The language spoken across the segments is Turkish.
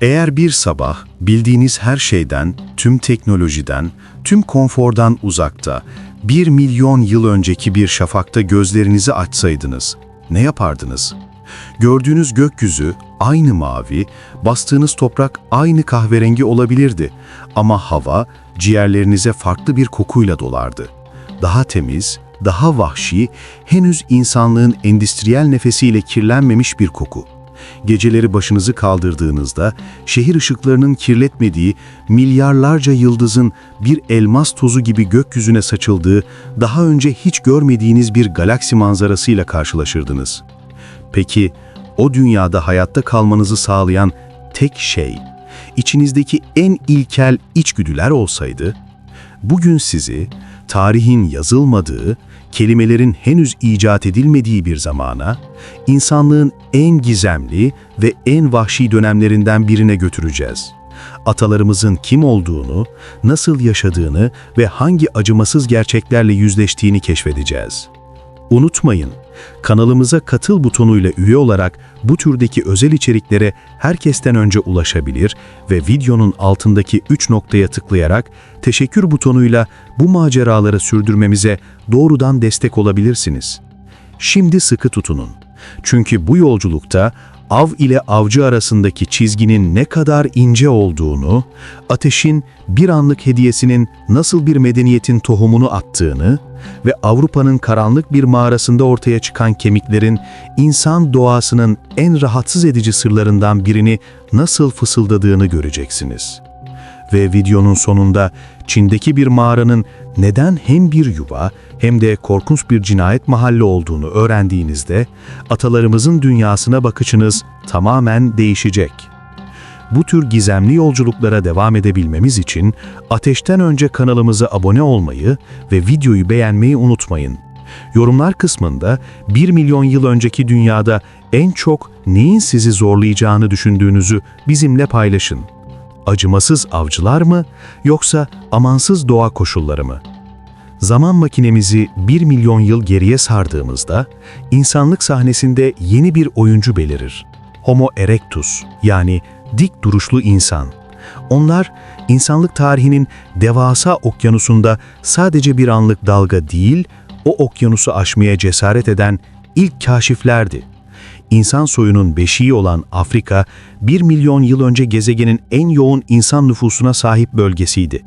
Eğer bir sabah bildiğiniz her şeyden, tüm teknolojiden, tüm konfordan uzakta, bir milyon yıl önceki bir şafakta gözlerinizi açsaydınız, ne yapardınız? Gördüğünüz gökyüzü aynı mavi, bastığınız toprak aynı kahverengi olabilirdi ama hava ciğerlerinize farklı bir kokuyla dolardı. Daha temiz, daha vahşi, henüz insanlığın endüstriyel nefesiyle kirlenmemiş bir koku. Geceleri başınızı kaldırdığınızda şehir ışıklarının kirletmediği milyarlarca yıldızın bir elmas tozu gibi gökyüzüne saçıldığı daha önce hiç görmediğiniz bir galaksi manzarasıyla karşılaşırdınız. Peki o dünyada hayatta kalmanızı sağlayan tek şey içinizdeki en ilkel içgüdüler olsaydı, bugün sizi tarihin yazılmadığı, kelimelerin henüz icat edilmediği bir zamana, insanlığın en gizemli ve en vahşi dönemlerinden birine götüreceğiz. Atalarımızın kim olduğunu, nasıl yaşadığını ve hangi acımasız gerçeklerle yüzleştiğini keşfedeceğiz. Unutmayın, kanalımıza katıl butonuyla üye olarak bu türdeki özel içeriklere herkesten önce ulaşabilir ve videonun altındaki 3 noktaya tıklayarak teşekkür butonuyla bu maceraları sürdürmemize doğrudan destek olabilirsiniz. Şimdi sıkı tutunun. Çünkü bu yolculukta av ile avcı arasındaki çizginin ne kadar ince olduğunu, ateşin bir anlık hediyesinin nasıl bir medeniyetin tohumunu attığını ve Avrupa'nın karanlık bir mağarasında ortaya çıkan kemiklerin insan doğasının en rahatsız edici sırlarından birini nasıl fısıldadığını göreceksiniz. Ve videonun sonunda Çin'deki bir mağaranın neden hem bir yuva hem de korkunç bir cinayet mahalli olduğunu öğrendiğinizde atalarımızın dünyasına bakışınız tamamen değişecek. Bu tür gizemli yolculuklara devam edebilmemiz için ateşten önce kanalımıza abone olmayı ve videoyu beğenmeyi unutmayın. Yorumlar kısmında 1 milyon yıl önceki dünyada en çok neyin sizi zorlayacağını düşündüğünüzü bizimle paylaşın. Acımasız avcılar mı yoksa amansız doğa koşulları mı? Zaman makinemizi 1 milyon yıl geriye sardığımızda insanlık sahnesinde yeni bir oyuncu belirir. Homo erectus yani dik duruşlu insan. Onlar insanlık tarihinin devasa okyanusunda sadece bir anlık dalga değil, o okyanusu aşmaya cesaret eden ilk kaşiflerdi. İnsan soyunun beşiği olan Afrika, 1 milyon yıl önce gezegenin en yoğun insan nüfusuna sahip bölgesiydi.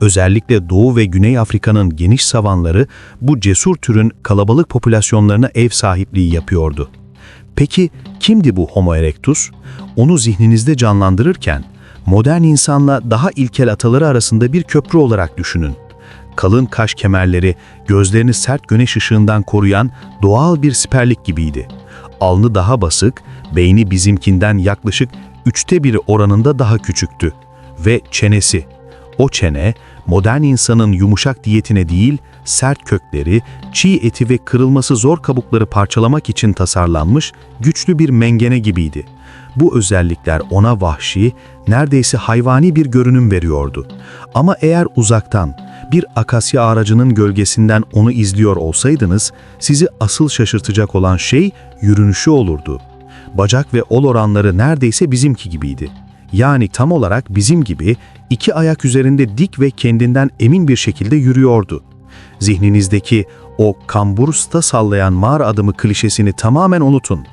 Özellikle Doğu ve Güney Afrika'nın geniş savanları bu cesur türün kalabalık popülasyonlarına ev sahipliği yapıyordu. Peki kimdi bu Homo erectus? Onu zihninizde canlandırırken modern insanla daha ilkel ataları arasında bir köprü olarak düşünün. Kalın kaş kemerleri gözlerini sert güneş ışığından koruyan doğal bir siperlik gibiydi. Alnı daha basık, beyni bizimkinden yaklaşık üçte biri oranında daha küçüktü. Ve çenesi. O çene, modern insanın yumuşak diyetine değil, sert kökleri, çiğ eti ve kırılması zor kabukları parçalamak için tasarlanmış güçlü bir mengene gibiydi. Bu özellikler ona vahşi, neredeyse hayvani bir görünüm veriyordu. Ama eğer uzaktan, bir akasya ağacının gölgesinden onu izliyor olsaydınız, sizi asıl şaşırtacak olan şey yürünüşü olurdu. Bacak ve ol oranları neredeyse bizimki gibiydi. Yani tam olarak bizim gibi iki ayak üzerinde dik ve kendinden emin bir şekilde yürüyordu. Zihninizdeki o kambursta sallayan mağara adımı klişesini tamamen unutun.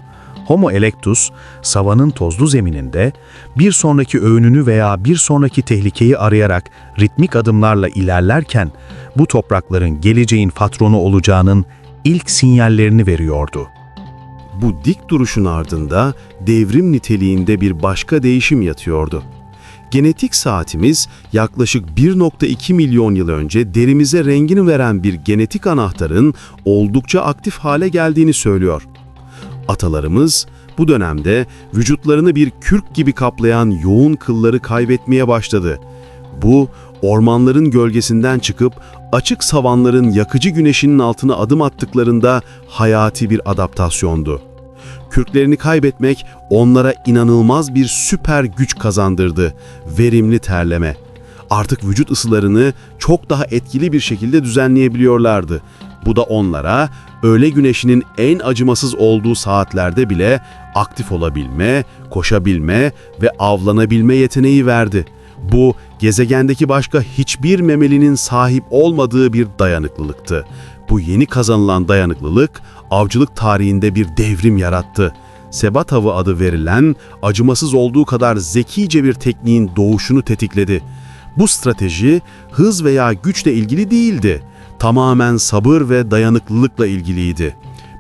Homo erectus, savanın tozlu zemininde bir sonraki öğününü veya bir sonraki tehlikeyi arayarak ritmik adımlarla ilerlerken bu toprakların geleceğin patronu olacağının ilk sinyallerini veriyordu. Bu dik duruşun ardında devrim niteliğinde bir başka değişim yatıyordu. Genetik saatimiz yaklaşık 1.2 milyon yıl önce derimize rengini veren bir genetik anahtarın oldukça aktif hale geldiğini söylüyor. Atalarımız bu dönemde vücutlarını bir kürk gibi kaplayan yoğun kılları kaybetmeye başladı. Bu, ormanların gölgesinden çıkıp açık savanların yakıcı güneşinin altına adım attıklarında hayati bir adaptasyondu. Kürklerini kaybetmek onlara inanılmaz bir süper güç kazandırdı. Verimli terleme. Artık vücut ısılarını çok daha etkili bir şekilde düzenleyebiliyorlardı. Bu da onlara öğle güneşinin en acımasız olduğu saatlerde bile aktif olabilme, koşabilme ve avlanabilme yeteneği verdi. Bu, gezegendeki başka hiçbir memelinin sahip olmadığı bir dayanıklılıktı. Bu yeni kazanılan dayanıklılık, avcılık tarihinde bir devrim yarattı. Sebat avı adı verilen, acımasız olduğu kadar zekice bir tekniğin doğuşunu tetikledi. Bu strateji, hız veya güçle ilgili değildi. Tamamen sabır ve dayanıklılıkla ilgiliydi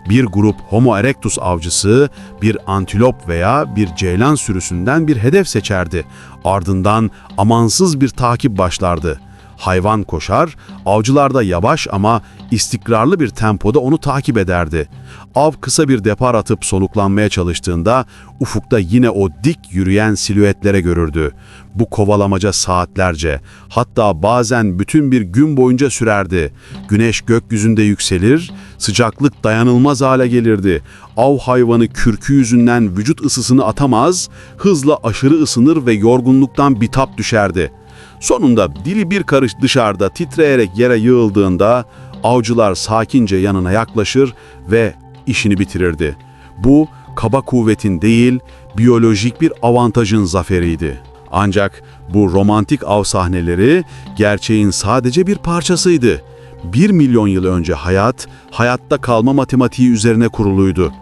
bir grup Homo erectus avcısı bir antilop veya bir ceylan sürüsünden bir hedef seçerdi. Ardından amansız bir takip başlardı. Hayvan koşar, avcılar da yavaş ama istikrarlı bir tempoda onu takip ederdi. Av kısa bir depar atıp soluklanmaya çalıştığında ufukta yine o dik yürüyen silüetlere görürdü. Bu kovalamaca saatlerce, hatta bazen bütün bir gün boyunca sürerdi. Güneş gökyüzünde yükselir, sıcaklık dayanılmaz hale gelirdi. Av hayvanı kürkü yüzünden vücut ısısını atamaz, hızla aşırı ısınır ve yorgunluktan bitap düşerdi. Sonunda dili bir karış dışarıda titreyerek yere yığıldığında avcılar sakince yanına yaklaşır ve işini bitirirdi. Bu kaba kuvvetin değil, biyolojik bir avantajın zaferiydi. Ancak bu romantik av sahneleri gerçeğin sadece bir parçasıydı. Bir milyon yıl önce hayat, hayatta kalma matematiği üzerine kuruluydu.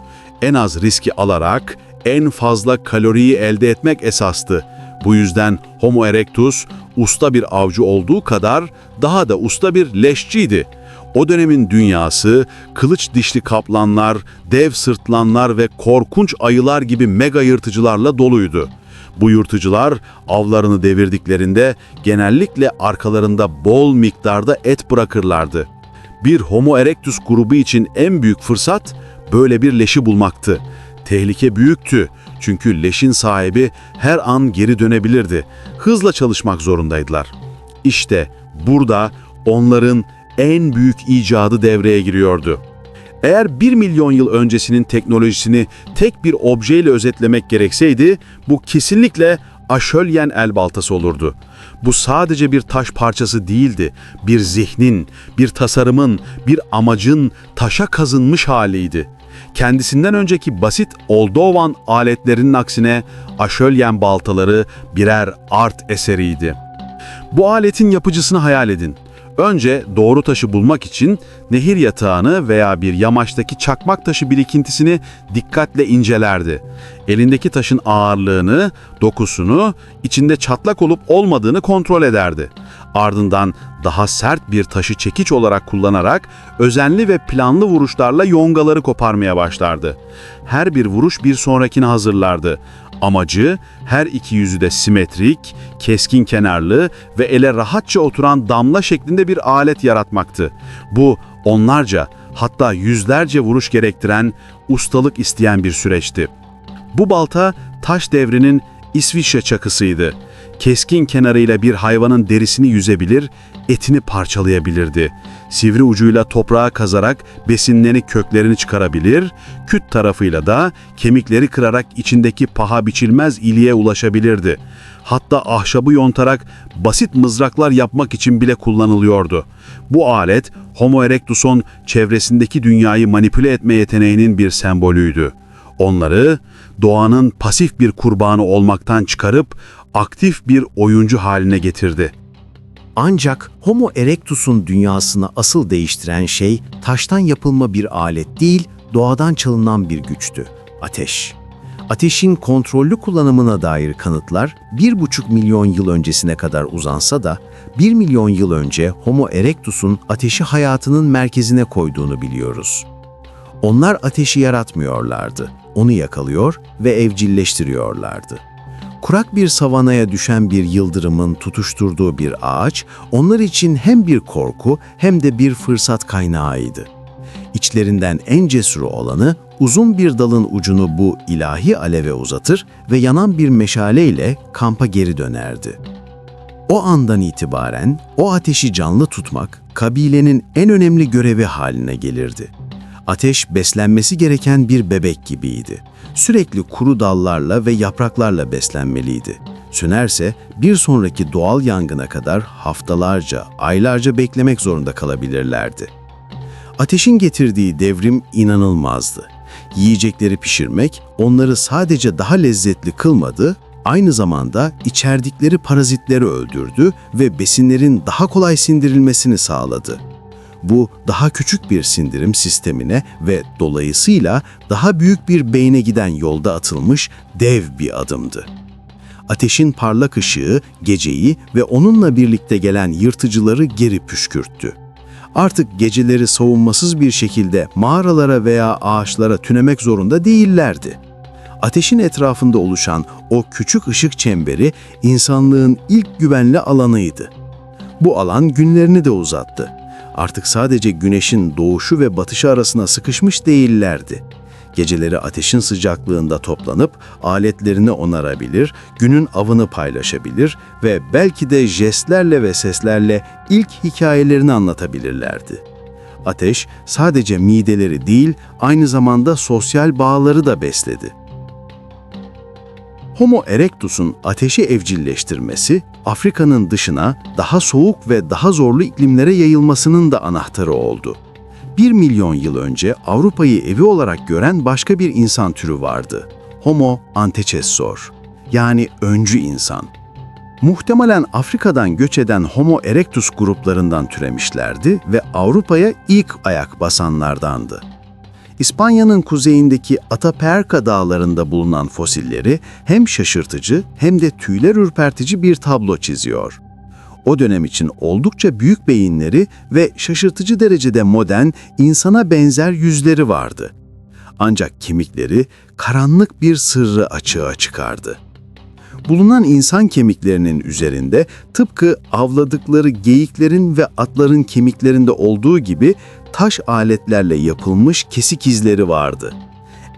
En az riski alarak en fazla kaloriyi elde etmek esastı. Bu yüzden Homo erectus usta bir avcı olduğu kadar daha da usta bir leşçiydi. O dönemin dünyası kılıç dişli kaplanlar, dev sırtlanlar ve korkunç ayılar gibi mega yırtıcılarla doluydu. Bu yırtıcılar avlarını devirdiklerinde genellikle arkalarında bol miktarda et bırakırlardı. Bir Homo erectus grubu için en büyük fırsat böyle bir leşi bulmaktı. Tehlike büyüktü çünkü leşin sahibi her an geri dönebilirdi. Hızla çalışmak zorundaydılar. İşte burada onların en büyük icadı devreye giriyordu. Eğer 1 milyon yıl öncesinin teknolojisini tek bir objeyle özetlemek gerekseydi, bu kesinlikle aşölyen el baltası olurdu. Bu sadece bir taş parçası değildi, bir zihnin, bir tasarımın, bir amacın taşa kazınmış haliydi. Kendisinden önceki basit Oldovan aletlerinin aksine aşölyen baltaları birer art eseriydi. Bu aletin yapıcısını hayal edin. Önce doğru taşı bulmak için nehir yatağını veya bir yamaçtaki çakmak taşı birikintisini dikkatle incelerdi. Elindeki taşın ağırlığını, dokusunu, içinde çatlak olup olmadığını kontrol ederdi. Ardından daha sert bir taşı çekiç olarak kullanarak özenli ve planlı vuruşlarla yongaları koparmaya başlardı. Her bir vuruş bir sonrakini hazırlardı. Amacı her iki yüzü de simetrik, keskin kenarlı ve ele rahatça oturan damla şeklinde bir alet yaratmaktı. Bu onlarca hatta yüzlerce vuruş gerektiren, ustalık isteyen bir süreçti. Bu balta taş devrinin İsviçre çakısıydı. Keskin kenarıyla bir hayvanın derisini yüzebilir, etini parçalayabilirdi. Sivri ucuyla toprağa kazarak besinlerini köklerini çıkarabilir, küt tarafıyla da kemikleri kırarak içindeki paha biçilmez iliğe ulaşabilirdi. Hatta ahşabı yontarak basit mızraklar yapmak için bile kullanılıyordu. Bu alet Homo erectus'un çevresindeki dünyayı manipüle etme yeteneğinin bir sembolüydü. Onları doğanın pasif bir kurbanı olmaktan çıkarıp aktif bir oyuncu haline getirdi. Ancak Homo erectus'un dünyasını asıl değiştiren şey taştan yapılma bir alet değil, doğadan çalınan bir güçtü. Ateş. Ateşin kontrollü kullanımına dair kanıtlar 1,5 milyon yıl öncesine kadar uzansa da 1 milyon yıl önce Homo erectus'un ateşi hayatının merkezine koyduğunu biliyoruz. Onlar ateşi yaratmıyorlardı, onu yakalıyor ve evcilleştiriyorlardı. Kurak bir savanaya düşen bir yıldırımın tutuşturduğu bir ağaç, onlar için hem bir korku hem de bir fırsat kaynağıydı. İçlerinden en cesuru olanı uzun bir dalın ucunu bu ilahi aleve uzatır ve yanan bir meşaleyle kampa geri dönerdi. O andan itibaren o ateşi canlı tutmak kabilenin en önemli görevi haline gelirdi. Ateş beslenmesi gereken bir bebek gibiydi. Sürekli kuru dallarla ve yapraklarla beslenmeliydi. Sönerse bir sonraki doğal yangına kadar haftalarca, aylarca beklemek zorunda kalabilirlerdi. Ateşin getirdiği devrim inanılmazdı. Yiyecekleri pişirmek onları sadece daha lezzetli kılmadı, aynı zamanda içerdikleri parazitleri öldürdü ve besinlerin daha kolay sindirilmesini sağladı. Bu daha küçük bir sindirim sistemine ve dolayısıyla daha büyük bir beyne giden yolda atılmış dev bir adımdı. Ateşin parlak ışığı geceyi ve onunla birlikte gelen yırtıcıları geri püskürttü. Artık geceleri savunmasız bir şekilde mağaralara veya ağaçlara tünemek zorunda değillerdi. Ateşin etrafında oluşan o küçük ışık çemberi insanlığın ilk güvenli alanıydı. Bu alan günlerini de uzattı. Artık sadece güneşin doğuşu ve batışı arasına sıkışmış değillerdi. Geceleri ateşin sıcaklığında toplanıp aletlerini onarabilir, günün avını paylaşabilir ve belki de jestlerle ve seslerle ilk hikayelerini anlatabilirlerdi. Ateş sadece mideleri değil, aynı zamanda sosyal bağları da besledi. Homo erectus'un ateşi evcilleştirmesi, Afrika'nın dışına daha soğuk ve daha zorlu iklimlere yayılmasının da anahtarı oldu. 1 milyon yıl önce Avrupa'yı evi olarak gören başka bir insan türü vardı. Homo antecessor, yani öncü insan. Muhtemelen Afrika'dan göç eden Homo erectus gruplarından türemişlerdi ve Avrupa'ya ilk ayak basanlardandı. İspanya'nın kuzeyindeki Ataperca dağlarında bulunan fosilleri hem şaşırtıcı hem de tüyler ürpertici bir tablo çiziyor. O dönem için oldukça büyük beyinleri ve şaşırtıcı derecede modern, insana benzer yüzleri vardı. Ancak kemikleri karanlık bir sırrı açığa çıkardı. Bulunan insan kemiklerinin üzerinde tıpkı avladıkları geyiklerin ve atların kemiklerinde olduğu gibi taş aletlerle yapılmış kesik izleri vardı.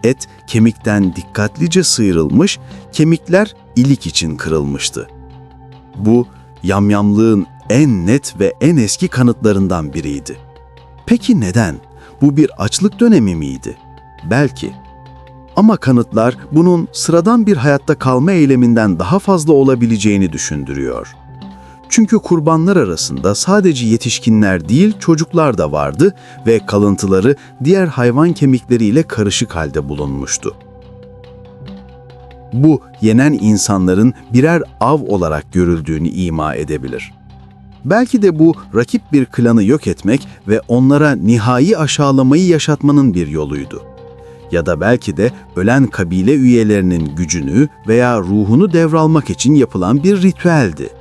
Et kemikten dikkatlice sıyrılmış, kemikler ilik için kırılmıştı. Bu yamyamlığın en net ve en eski kanıtlarından biriydi. Peki neden? Bu bir açlık dönemi miydi? Belki. Ama kanıtlar bunun sıradan bir hayatta kalma eyleminden daha fazla olabileceğini düşündürüyor. Çünkü kurbanlar arasında sadece yetişkinler değil çocuklar da vardı ve kalıntıları diğer hayvan kemikleriyle karışık halde bulunmuştu. Bu yenen insanların birer av olarak görüldüğünü ima edebilir. Belki de bu rakip bir klanı yok etmek ve onlara nihai aşağılamayı yaşatmanın bir yoluydu ya da belki de ölen kabile üyelerinin gücünü veya ruhunu devralmak için yapılan bir ritüeldi.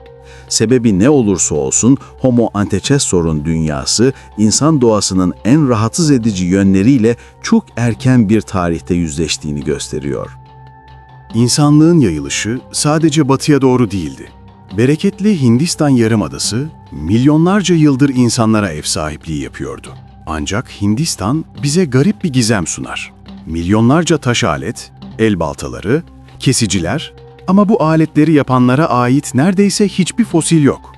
Sebebi ne olursa olsun Homo antecessor'un dünyası insan doğasının en rahatsız edici yönleriyle çok erken bir tarihte yüzleştiğini gösteriyor. İnsanlığın yayılışı sadece batıya doğru değildi. Bereketli Hindistan Yarımadası milyonlarca yıldır insanlara ev sahipliği yapıyordu. Ancak Hindistan bize garip bir gizem sunar. Milyonlarca taş alet, el baltaları, kesiciler ama bu aletleri yapanlara ait neredeyse hiçbir fosil yok.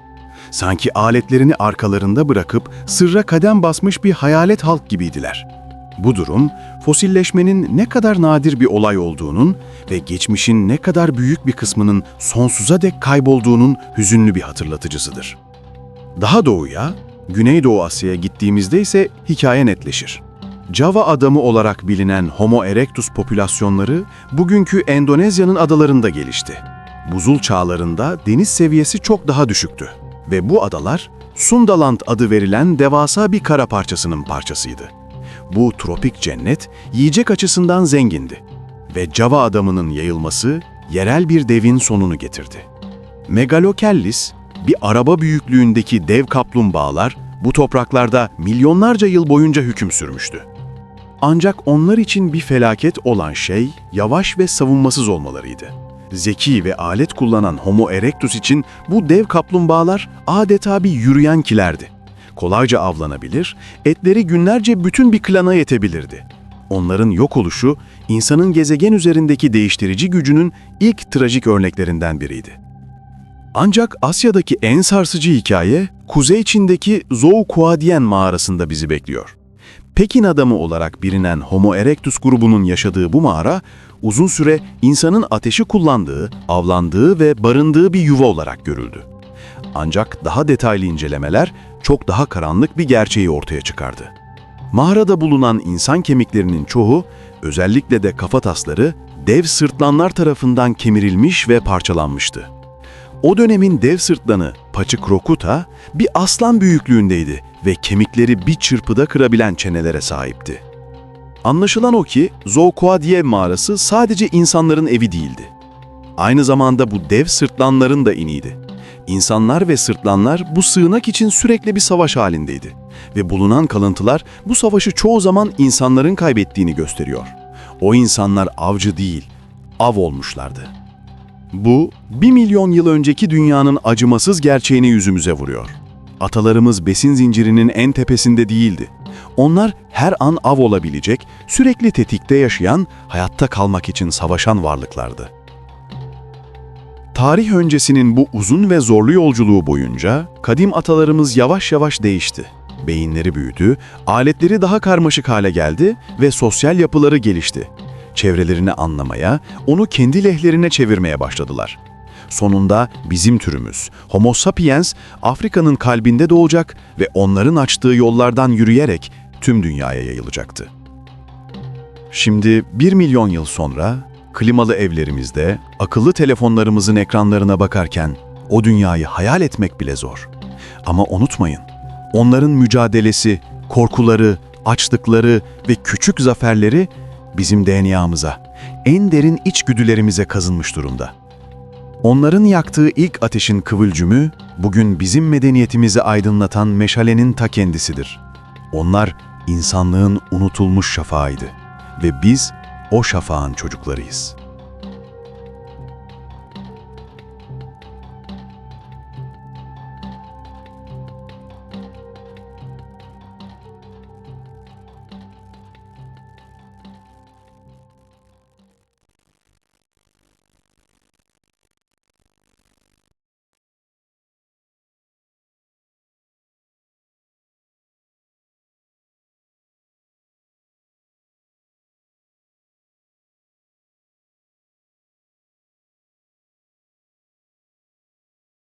Sanki aletlerini arkalarında bırakıp sırra kadem basmış bir hayalet halk gibiydiler. Bu durum, fosilleşmenin ne kadar nadir bir olay olduğunun ve geçmişin ne kadar büyük bir kısmının sonsuza dek kaybolduğunun hüzünlü bir hatırlatıcısıdır. Daha doğuya, Güneydoğu Asya'ya gittiğimizde ise hikaye netleşir. Java adamı olarak bilinen Homo erectus popülasyonları bugünkü Endonezya'nın adalarında gelişti. Buzul çağlarında deniz seviyesi çok daha düşüktü ve bu adalar Sundaland adı verilen devasa bir kara parçasının parçasıydı. Bu tropik cennet yiyecek açısından zengindi ve Java adamının yayılması yerel bir devin sonunu getirdi. Megalokellis, bir araba büyüklüğündeki dev kaplumbağalar bu topraklarda milyonlarca yıl boyunca hüküm sürmüştü. Ancak onlar için bir felaket olan şey yavaş ve savunmasız olmalarıydı. Zeki ve alet kullanan Homo erectus için bu dev kaplumbağalar adeta bir yürüyen kilerdi. Kolayca avlanabilir, etleri günlerce bütün bir klana yetebilirdi. Onların yok oluşu, insanın gezegen üzerindeki değiştirici gücünün ilk trajik örneklerinden biriydi. Ancak Asya'daki en sarsıcı hikaye, Kuzey Çin'deki Zhoukuadian mağarasında bizi bekliyor. Pekin adamı olarak bilinen Homo erectus grubunun yaşadığı bu mağara, uzun süre insanın ateşi kullandığı, avlandığı ve barındığı bir yuva olarak görüldü. Ancak daha detaylı incelemeler çok daha karanlık bir gerçeği ortaya çıkardı. Mağarada bulunan insan kemiklerinin çoğu, özellikle de kafatasları, dev sırtlanlar tarafından kemirilmiş ve parçalanmıştı. O dönemin dev sırtlanı Paçikrokuta bir aslan büyüklüğündeydi ve kemikleri bir çırpıda kırabilen çenelere sahipti. Anlaşılan o ki Zoukoadiev mağarası sadece insanların evi değildi. Aynı zamanda bu dev sırtlanların da iniydi. İnsanlar ve sırtlanlar bu sığınak için sürekli bir savaş halindeydi. Ve bulunan kalıntılar bu savaşı çoğu zaman insanların kaybettiğini gösteriyor. O insanlar avcı değil, av olmuşlardı. Bu, bir milyon yıl önceki dünyanın acımasız gerçeğini yüzümüze vuruyor. Atalarımız besin zincirinin en tepesinde değildi. Onlar her an av olabilecek, sürekli tetikte yaşayan, hayatta kalmak için savaşan varlıklardı. Tarih öncesinin bu uzun ve zorlu yolculuğu boyunca kadim atalarımız yavaş yavaş değişti. Beyinleri büyüdü, aletleri daha karmaşık hale geldi ve sosyal yapıları gelişti. Çevrelerini anlamaya, onu kendi lehlerine çevirmeye başladılar. Sonunda bizim türümüz, Homo sapiens, Afrika'nın kalbinde doğacak ve onların açtığı yollardan yürüyerek tüm dünyaya yayılacaktı. Şimdi 1 milyon yıl sonra klimalı evlerimizde, akıllı telefonlarımızın ekranlarına bakarken o dünyayı hayal etmek bile zor. Ama unutmayın, onların mücadelesi, korkuları, açlıkları ve küçük zaferleri bizim DNA'mıza, en derin içgüdülerimize kazınmış durumda. Onların yaktığı ilk ateşin kıvılcımı bugün bizim medeniyetimizi aydınlatan meşalenin ta kendisidir. Onlar insanlığın unutulmuş şafağıydı ve biz o şafağın çocuklarıyız.